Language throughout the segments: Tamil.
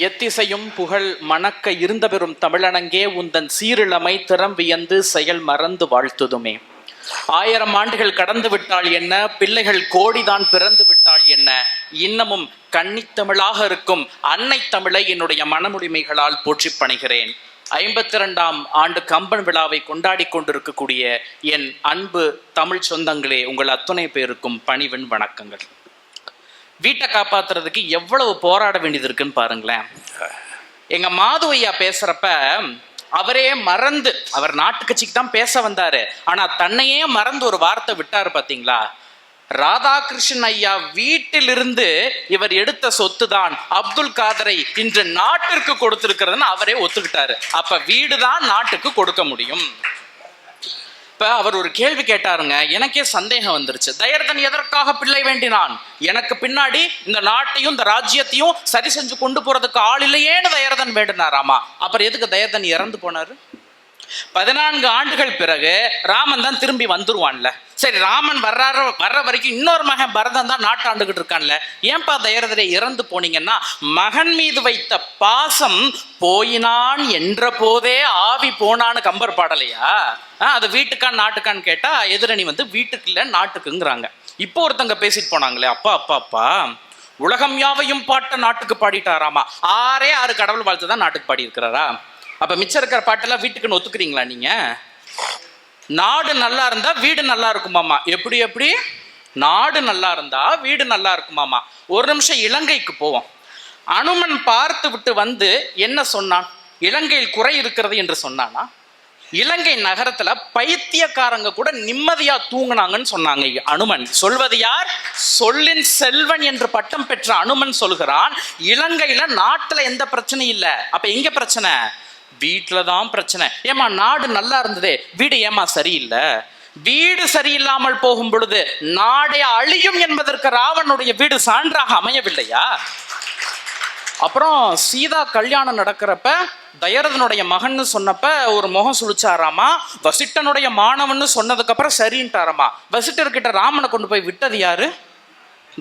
எத்திசையும் புகழ் மணக்க இருந்த பெறும் தமிழனங்கே உந்தன் சீரிழமை திறம் வியந்து செயல் மறந்து வாழ்த்துதுமே. ஆயிரம் ஆண்டுகள் கடந்து விட்டால் என்ன? பிள்ளைகள் கோடிதான் பிறந்து விட்டால் என்ன? இன்னமும் கன்னித்தமிழாக இருக்கும் அன்னை தமிழை என்னுடைய மனமுடிமைகளால் போற்றிப் பணிகிறேன். ஐம்பத்தி இரண்டாம் ஆண்டு கம்பன் விழாவை கொண்டாடி கொண்டிருக்கக்கூடிய என் அன்பு தமிழ் சொந்தங்களே உங்கள் அத்துணை பேருக்கும் பணிவெண் வணக்கங்கள். வீட்டை காப்பாத்துறதுக்கு எவ்வளவு போராட வேண்டியது இருக்குன்னு பாருங்களேன். எங்க மாது ஐயா பேசுறப்ப அவரே மறந்து அவர் நாட்டு கட்சிக்கு தான் பேச வந்தாரு. ஆனா தன்னையே மறந்து ஒரு வார்த்தை விட்டாரு பாத்தீங்களா? ராதாகிருஷ்ணன் ஐயா வீட்டிலிருந்து இவர் எடுத்த சொத்து தான் அப்துல் காதரை இன்று நாட்டிற்கு கொடுத்திருக்கிறதுன்னு அவரே ஒத்துக்கிட்டாரு. அப்ப வீடு தான் நாட்டுக்கு கொடுக்க முடியும். இப்போ அவர் ஒரு கேள்வி கேட்டாருங்க எனக்கே சந்தேகம் வந்துருச்சு. தயர்தன் எதற்காக பிள்ளை வேண்டினான்? எனக்கு பின்னாடி இந்த நாட்டையும் இந்த ராஜ்யத்தையும் சரி செஞ்சு கொண்டு போறதுக்கு ஆள் இல்லையேன்னு தயர்தன் வேண்டினாராமா? அப்புறம் எதுக்கு தயர்தன் இறந்து போனாரு? பதினான்கு ஆண்டுகள் பிறகு ராமன் தான் திரும்பி வந்துருவான்ல. சரி ராமன் வர்றாரு வர்ற வரைக்கும் இன்னொரு மகன் பரதன் தான் நாட்டாண்டுகிட்டு இருக்கான்ல. ஏன்பா தயரதரை இறந்து போனீங்கன்னா மகன் மீது வைத்த பாசம் போயினான் என்ற போதே ஆவி போனான்னு கம்பர் பாடலையா? அது வீட்டுக்கான் நாட்டுக்கான்னு கேட்டா எதிரணி வந்து வீட்டுக்கு இல்லை நாட்டுக்குங்கிறாங்க. இப்போ ஒருத்தங்க பேசிட்டு போனாங்களே அப்பா அப்பா அப்பா உலகம் யாவையும் பாட்ட நாட்டுக்கு பாடிட்டாராமா? ஆறே ஆறு கடவுள் வாழ்த்து தான் நாட்டுக்கு பாடி இருக்கிறாரா அப்ப மிச்சம் இருக்கிற பாட்டெல்லாம் வீட்டுக்குன்னு ஒத்துக்கிறீங்களா நீங்க? நாடு நல்லா இருந்தா வீடு நல்லா இருக்குமாமா. எப்படி எப்படி? நாடு நல்லா இருந்தா வீடு நல்லா இருக்குமாமா. ஒரு நிமிஷம் இலங்கைக்கு போவோம். அனுமன் பார்த்து விட்டு வந்து என்ன சொன்னான்? இலங்கையில் குறை இருக்கிறது என்று சொன்னானா? இலங்கை நகரத்துல பைத்தியக்காரங்க கூட நிம்மதியா தூங்கினாங்கன்னு சொன்னாங்க அனுமன். சொல்வது யார்? சொல்லின் செல்வன் என்று பட்டம் பெற்ற அனுமன் சொல்கிறான் இலங்கையில நாட்டுல எந்த பிரச்சனையும் இல்லை. அப்ப எங்க பிரச்சனை? வீட்டில் தான் பிரச்சனை. ஏமா நாடு நல்லா இருந்ததே வீடு ஏமா சரியில்லை? வீடு சரியில்லாமல் போகும் பொழுது நாடே அழியும் என்பதற்கு ராவனுடைய வீடு சான்றாக அமையவில்லையா? அப்புறம் சீதா கல்யாணம் நடக்கிறப்ப தயரதனுடைய மகன்னு சொன்னப்ப ஒரு முகம் சுழிச்சாராமா? வசிட்டனுடைய மாணவன்னு சொன்னதுக்கப்புறம் சரின்ட்டாராமா? வசிட்டர்கிட்ட ராமனை கொண்டு போய் விட்டது யாரு?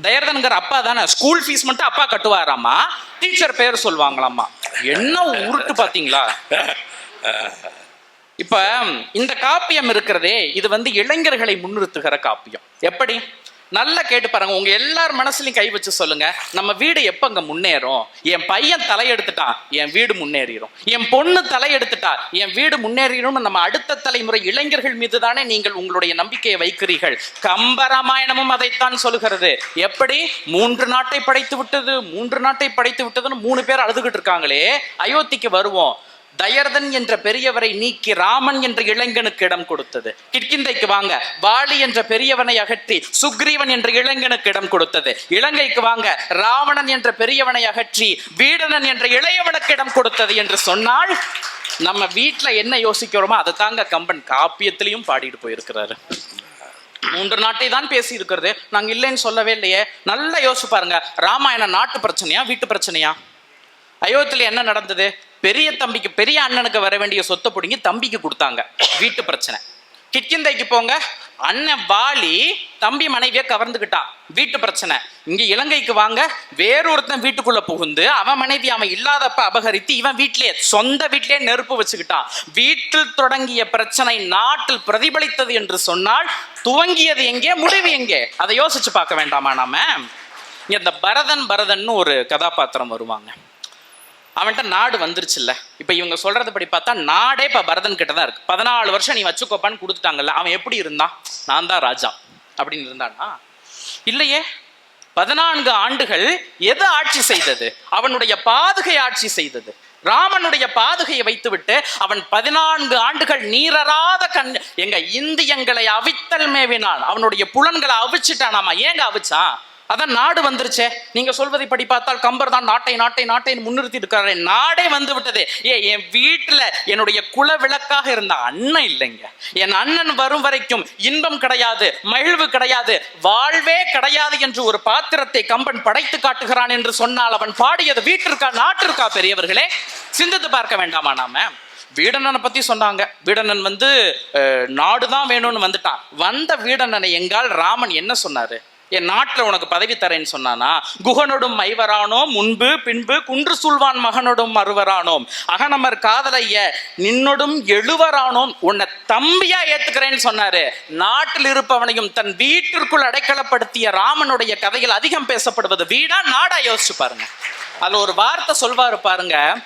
தயரதன்கிற அப்பா தானே. ஸ்கூல் ஃபீஸ் மட்டும் அப்பா கட்டுவாராமா டீச்சர் பேர் சொல்லுவாங்களாமா என்ன உருட்டு பாத்தீங்களா இப்ப இந்த காப்பியம் இருக்கிறதே இது வந்து இளைஞர்களை முன்னிறுத்துகிற காப்பியம். எப்படி? நல்லா கேட்டு பாருங்க. உங்க எல்லார் மனசுலையும் கை வச்சு சொல்லுங்க. நம்ம வீடு எப்ப அங்க முன்னேறும்? என் பையன் தலையெடுத்துட்டான். என் வீடு முன்னேறிடும் என் பொண்ணு தலையெடுத்துட்டா. என் வீடு முன்னேறிடும் நம்ம அடுத்த தலைமுறை இளைஞர்கள் மீது தானே நீங்கள் உங்களுடைய நம்பிக்கையை வைக்கிறீர்கள். கம்பராமாயணமும் அதைத்தான் சொல்கிறது எப்படி? மூன்று நாட்டை படைத்து விட்டது மூன்று நாட்டை படைத்து விட்டதுன்னு மூணு பேர் அழுதுகிட்டு இருக்காங்களே. அயோத்திக்கு வருவோம். தயர்தன் என்ற பெரியவரை நீக்கி ராமன் என்ற இளைஞனுக்கு இடம் கொடுத்தது. கிட்கிந்தைக்கு வாங்க வாலி என்ற பெரியவனை அகற்றி சுக்ரீவன் என்ற இளைஞனுக்கு இடம் கொடுத்தது. இலங்கைக்கு வாங்க ராவணன் என்ற பெரியவனை அகற்றி வீடனன் என்ற இளையவனுக்கு இடம் கொடுத்தது என்று சொன்னால் நம்ம வீட்டில் என்ன யோசிக்கிறோமோ அதை தாங்க கம்பன் காப்பியத்திலையும் பாடிட்டு போயிருக்கிறாரு. மூன்று நாட்டை தான் பேசி இருக்கிறது நாங்க இல்லைன்னு சொல்லவே இல்லையே. நல்லா யோசிச்சு பாருங்க. ராமாயணம் நாட்டு பிரச்சனையா வீட்டு பிரச்சனையா? அயோத்தியில என்ன நடந்தது? பெரிய தம்பிக்கு பெரிய அண்ணனுக்கு வர வேண்டிய சொத்தை பிடிங்கி தம்பிக்கு கொடுத்தாங்க. வீட்டு பிரச்சனை. கிட்கிந்தைக்கு போங்க. அண்ணன் வாலி தம்பி மனைவியை கவர்ந்துக்கிட்டான் வீட்டு பிரச்சனை. இங்க இலங்கைக்கு வாங்க. வேறொருத்தன் வீட்டுக்குள்ள புகுந்து அவன் மனைவி அவன் இல்லாதப்ப அபகரித்து இவன் வீட்டிலேயே சொந்த வீட்டிலேயே நெருப்பு வச்சுக்கிட்டான் வீட்டில் தொடங்கிய பிரச்சனை நாட்டில் பிரதிபலித்தது என்று சொன்னால் துவங்கியது எங்கே முடிவு எங்கே? அதை யோசிச்சு பார்க்க வேண்டாமா நாம? இங்க இந்த பரதன் பரதன்னு ஒரு கதாபாத்திரம் வருவாங்க. அவன்கிட்ட நாடு வந்துருச்சுல்ல. இப்ப இவங்க சொல்றது படி பார்த்தா நாடே இப்ப பரதன் கிட்ட தான் இருக்கு. பதினாலு வருஷம் நீ வச்சுக்கோப்பான்னு கொடுத்துட்டாங்கல்ல அவன் எப்படி இருந்தான்? நான் தான் ராஜா அப்படின்னு இருந்தானா? இல்லையே. பதினான்கு ஆண்டுகள் எது ஆட்சி செய்தது? அவனுடைய பாதுகை ஆட்சி செய்தது. ராமனுடைய பாதுகையை வைத்துவிட்டு அவன் பதினான்கு ஆண்டுகள் நீரறாத கண் எங்க இந்தியங்களை அவித்தல் மேவினான் அவனுடைய புலன்களை அவிச்சிட்டானாமா? ஏங்க அவிச்சான்? அதான் நாடு வந்துருச்சே. நீங்க சொல்வதை படி பார்த்தால் கம்பர் தான் நாட்டை நாட்டை நாட்டை முன்னிறுத்தி இருக்காரு நாடே வந்து விட்டது. ஏ என் வீட்டுல என்னுடைய குல விளக்காக இருந்த அண்ணன் இல்லைங்க. என் அண்ணன் வரும் வரைக்கும் இன்பம் கிடையாது மகிழ்வு கிடையாது வாழ்வே கிடையாது என்று ஒரு பாத்திரத்தை கம்பன் படைத்து காட்டுகிறான் என்று சொன்னால் அவன் பாடியது வீட்டிற்கா நாட்டிற்கா பெரியவர்களே? சிந்தித்து பார்க்க வேண்டாமா நாம? வீடனனை பத்தி சொன்னாங்க. வீடனன் வந்து நாடுதான் வேணும்னு வந்துட்டான். வந்த வீடனனை எங்கால் ராமன் என்ன சொன்னாரு? என் நாட்டில் உனக்கு பதவி தரேன்னு சொன்னானா? குகனோடும் மைவரானோம் முன்பு பின்பு குன்று சூழ்வான் மகனோடும் மறுவரானோம் அகனமர் காதலைய நின்னோடும் எழுவரானோம். உன்னை தம்பியா ஏத்துக்கிறேன்னு சொன்னாரு. நாட்டில் இருப்பவனையும் தன் வீட்டிற்குள் அடைக்கலப்படுத்திய ராமனுடைய கதையில் அதிகம் பேசப்படுவது வீடா நாடா யோசிச்சு பாருங்க. அதுல ஒரு வார்த்தை சொல்வாரு பாருங்க.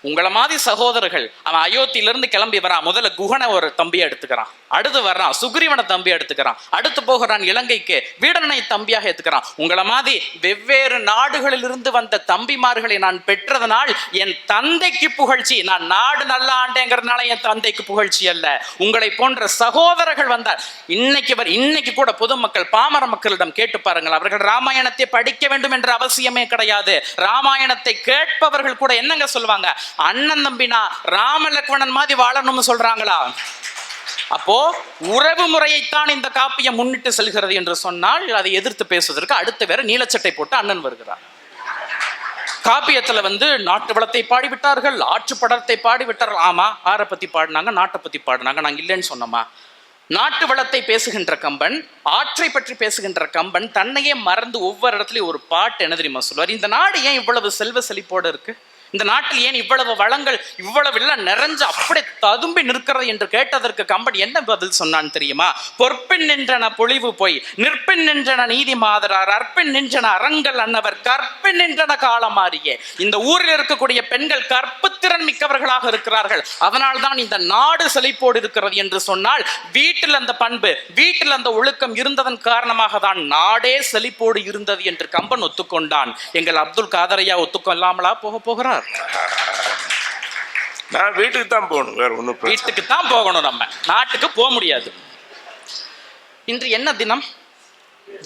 உங்களை மாதிரி சகோதரர்கள் அவன் அயோத்தியிலிருந்து கிளம்பி வரான். முதல்ல குகனை ஒரு தம்பியை எடுத்துக்கிறான். அடுத்து வர்றான் சுக்ரீவனை தம்பி எடுத்துக்கிறான். அடுத்து போகிறான் இலங்கைக்கு வீடனை தம்பியாக எடுத்துக்கிறான் உங்களை மாதிரி வெவ்வேறு நாடுகளிலிருந்து வந்த தம்பிமார்களை நான் பெற்றதனால் என் தந்தைக்கு புகழ்ச்சி நான் நாடு நல்லா ஆண்டேங்கிறதுனால என் தந்தைக்கு புகழ்ச்சி அல்ல. உங்களை போன்ற சகோதரர்கள் வந்தார் இன்னைக்கு இன்னைக்கு கூட பொதுமக்கள் பாமர மக்களிடம் கேட்டு பாருங்கள். அவர்கள் ராமாயணத்தை படிக்க வேண்டும் என்ற அவசியமே கிடையாது. ராமாயணத்தை கேட்பவர்கள் கூட என்னங்க சொல்லுவாங்க? அண்ணன் தம்பினா ராம லக்ஷ்மணன் மாதிரி வாழணும்னு சொல்றாங்களா? அப்போ உறவு முறையைத்தான் இந்த காப்பியம் முன்னிட்டு செல்கிறது என்று சொன்னால் அதை எதிர்த்து பேசுவதற்கு அடுத்த வேற நீலச்சட்டை போட்டு அண்ணன் வருகிறார். காப்பியத்துல வந்து நாட்டு வளத்தை பாடிவிட்டார்கள் ஆற்று படத்தை பாடிவிட்டார்கள். ஆமா ஆரை பத்தி பாடினாங்க நாட்டை பத்தி பாடினாங்க. நாங்க இல்லைன்னு சொன்னோமா? நாட்டு வளத்தை பேசுகின்ற கம்பன் ஆற்றை பற்றி பேசுகின்ற கம்பன் தன்னையே மறந்து ஒவ்வொரு இடத்துலயும் ஒரு பாட்டு என்ன தெரியுமா சொல்லுவார்? இந்த நாடு ஏன் இவ்வளவு செல்வ செழிப்போடு இருக்கு? இந்த நாட்டில் ஏன் இவ்வளவு வளங்கள் இவ்வளவு எல்லாம் நிறைஞ்சு அப்படியே ததும்பி நிற்கிறது என்று கேட்டதற்கு கம்பன் என்ன பதில் சொன்னான் தெரியுமா? பொற்பின் நின்றன பொழிவு போய் நிற்பின் நின்றன நீதி மாதரார் அற்பின் நின்றன அறங்கள் அன்னவர் கற்பின் நின்றன காலமாறியே இந்த ஊரில் இருக்கக்கூடிய பெண்கள் கற்புத்திறன் மிக்கவர்களாக இருக்கிறார்கள். அதனால் தான் இந்த நாடு செழிப்போடு இருக்கிறது என்று சொன்னால் வீட்டில் அந்த பண்பு வீட்டில் அந்த ஒழுக்கம் இருந்ததன் காரணமாக தான் நாடே செழிப்போடு இருந்தது என்று கம்பன் ஒத்துக்கொண்டான். எங்கள் அப்துல் காதரையா ஒத்துக்கொள்ளாமலா போக போகிறார்? நான் வீட்டுக்கு தான் போகணும். வேற ஒன்றும் வீட்டுக்கு தான் போகணும் நம்ம. நாட்டுக்கு போக முடியாது. இன்று என்ன தினம்?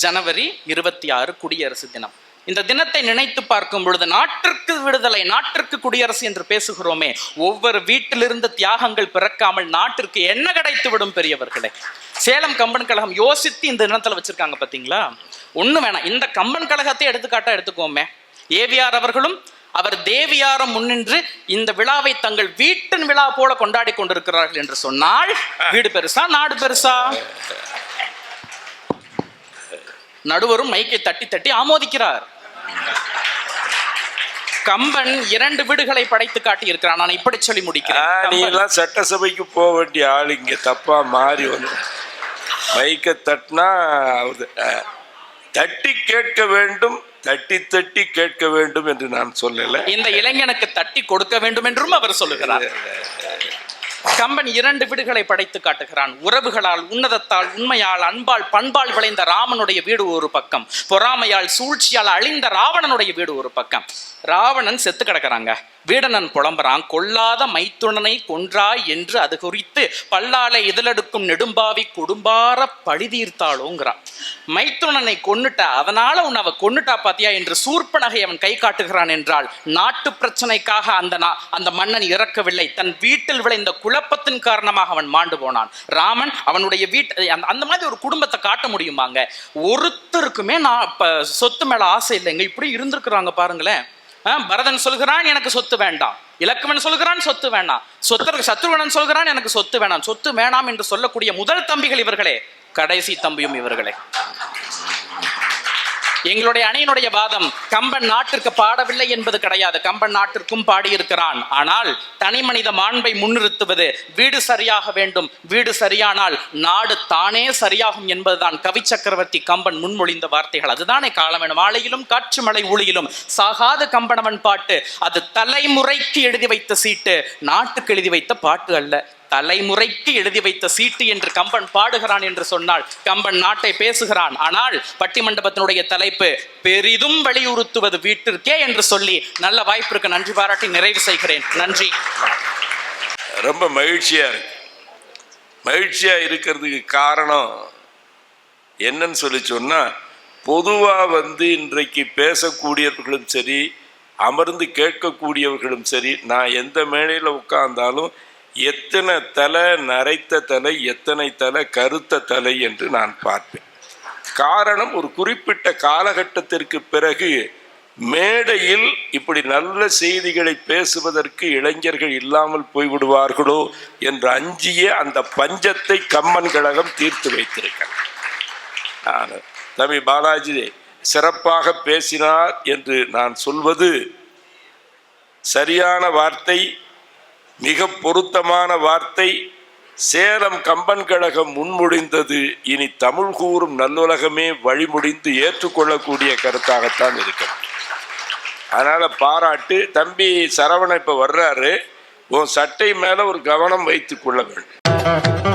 ஜனவரி இருபத்தி ஆறு குடியரசு தினம். இந்த தினத்தை நினைத்து பார்க்கும் பொழுது நாட்டிற்கு விடுதலை நாட்டிற்கு குடியரசு என்று பேசுகிறோமே. ஒவ்வொரு வீட்டிலிருந்து தியாகங்கள் பிறக்காமல் நாட்டிற்கு என்ன கிடைத்து விடும் பெரியவர்களே? சேலம் கம்பன் கழகம் யோசித்து இந்த தினத்துல வச்சிருக்காங்க பாத்தீங்களா? ஒன்றும் வேணாம். இந்த கம்பன் கழகத்தை எடுத்துக்காட்டா எடுத்துக்கோமே. ஏவிஆர் அவர்களும் அவர் தேவியாரம் முன்னின்று இந்த விழாவை தங்கள் வீட்டின் விழா போல கொண்டாடி கொண்டிருக்கிறார்கள் என்று சொன்னால் வீடு பெருசா நாடு பெருசா? நடுவரும் மைக்கை தட்டி தட்டி ஆமோதிக்கிறார். கம்பன் இரண்டு வீடுகளை படைத்து காட்டி இருக்கிறான் நான் இப்படி சொல்லி நீ முடிக்கிறேன் எல்லாம் சட்டசபைக்கு போக வேண்டிய ஆள் இங்க தப்பா மாறி வந்து மைக்க தட்டினா தட்டி கேட்க வேண்டும் தட்டி தட்டி கேட்க வேண்டும் என்று நான் சொல்லல. இந்த இளைஞனுக்கு தட்டி கொடுக்க வேண்டும் என்றும் அவர் சொல்லுகிறார். கம்பன் இரண்டு வீடுகளை படைத்து காட்டுகிறான். உறவுகளால் உன்னதத்தால் உண்மையால் அன்பால் பண்பால் விளைந்த ராமனுடைய வீடு ஒரு பக்கம். பொறாமையால் சூழ்ச்சியால் அழிந்த ராவணனுடைய வீடு ஒரு பக்கம். ராவணன் செத்து கிடக்குறாங்க. வீடனன் புலம்புறான். கொல்லாத மைத்துணனை கொன்றாய் என்று அது குறித்து பல்லாலை இதழெடுக்கும் நெடும்பாவி கொடும்பார பழிதீர்த்தாளோங்கிறான் மைத்துணனை கொன்னுட்டா அதனால உன் அவ கொன்னுட்டா பாத்தியா என்று சூர்ப்பனகை அவன் கை காட்டுகிறான் என்றால் நாட்டு பிரச்சனைக்காக அந்த அந்த மன்னன் இறக்கவில்லை. தன் வீட்டில் விளைந்த குழப்பத்தின் காரணமாக அவன் மாண்டு போனான். ராமன் அவனுடைய வீட்டு அந்த- அந்த மாதிரி ஒரு குடும்பத்தை காட்ட முடியுமாங்க? ஒருத்தருக்குமே நான் இப்ப சொத்து மேல ஆசை இல்லைங்க. இப்படி இருந்திருக்கிறாங்க பாருங்களேன். பரதன் சொல்கிறான் எனக்கு சொத்து வேண்டாம். இலக்குவன் சொல்கிறான் சொத்து வேண்டாம். சொத்தர் சத்ருவனன் சொல்கிறான் எனக்கு சொத்து வேண்டாம். சொத்து வேணாம் என்று சொல்லக்கூடிய முதல் தம்பிகள் இவர்களே. கடைசி தம்பியும் இவர்களே. எங்களுடைய அணியினுடைய வாதம் கம்பன் நாட்டிற்கு பாடவில்லை என்பது கிடையாது. கம்பன் நாட்டிற்கும் பாடியிருக்கிறான். ஆனால் தனி மனித மாண்பை முன்னிறுத்துவது வீடு சரியாக வேண்டும். வீடு சரியானால் நாடு தானே சரியாகும் என்பதுதான் கவி சக்கரவர்த்தி கம்பன் முன்மொழிந்த வார்த்தைகள். அதுதானே காலமென மாலையிலும் காற்று மலை ஊழியிலும் சாகாத கம்பனவன் பாட்டு. அது தலைமுறைக்கு எழுதி வைத்த சீட்டு நாட்டுக்கு எழுதி வைத்த பாட்டு அல்ல. தலைமுறைக்கு எழுதி வைத்த சீட்டு என்று கம்பன் பாடுகிறான் என்று சொன்னால் கம்பன் நாட்டை பேசுகிறான். ஆனால் பட்டிமண்டபத்தினுடைய தலைப்பு பெரிதும் வலியுறுத்துவது வீட்டிற்கே என்று சொல்லி நல்ல வாய்ப்பிற்கு நன்றி பாராட்டி நிறைவு செய்கிறேன். நன்றி. ரொம்ப மகிழ்ச்சியா இருக்கு. மகிழ்ச்சியா இருக்கிறதுக்கு காரணம் என்னன்னு சொல்லி சொன்னா பொதுவா வந்து இன்றைக்கு பேசக்கூடியவர்களும் சரி அமர்ந்து கேட்கக்கூடியவர்களும் சரி நான் எந்த மேடையில் உட்கார்ந்தாலும் எத்தனை தலை நரைத்த தலை எத்தனை தலை கருத்த தலை என்று நான் பார்ப்பேன். காரணம் ஒரு குறிப்பிட்ட காலகட்டத்திற்கு பிறகு மேடையில் இப்படி நல்ல செய்திகளை பேசுவதற்கு இளைஞர்கள் இல்லாமல் போய்விடுவார்களோ என்று அஞ்சிய அந்த பஞ்சத்தை கம்மன் கழகம் தீர்த்து வைத்திருக்கிறேன் நான் தம்பி பாலாஜி சிறப்பாக பேசினார் என்று நான் சொல்வது சரியான வார்த்தை மிக பொருத்தமான வார்த்தை. சேலம் கம்பன் கழகம் முன்மொழிந்தது. இனி தமிழ் கூறும் நல்லுலகமே வழிமுடிந்து ஏற்றுக்கொள்ளக்கூடிய கருத்தாகத்தான் இருக்கிறது. அதனால பாராட்டு. தம்பி சரவணன் இப்போ வர்றாரு. உன் சட்டை மேல ஒரு கவனம் வைத்துக் கொள்ள வேண்டும்.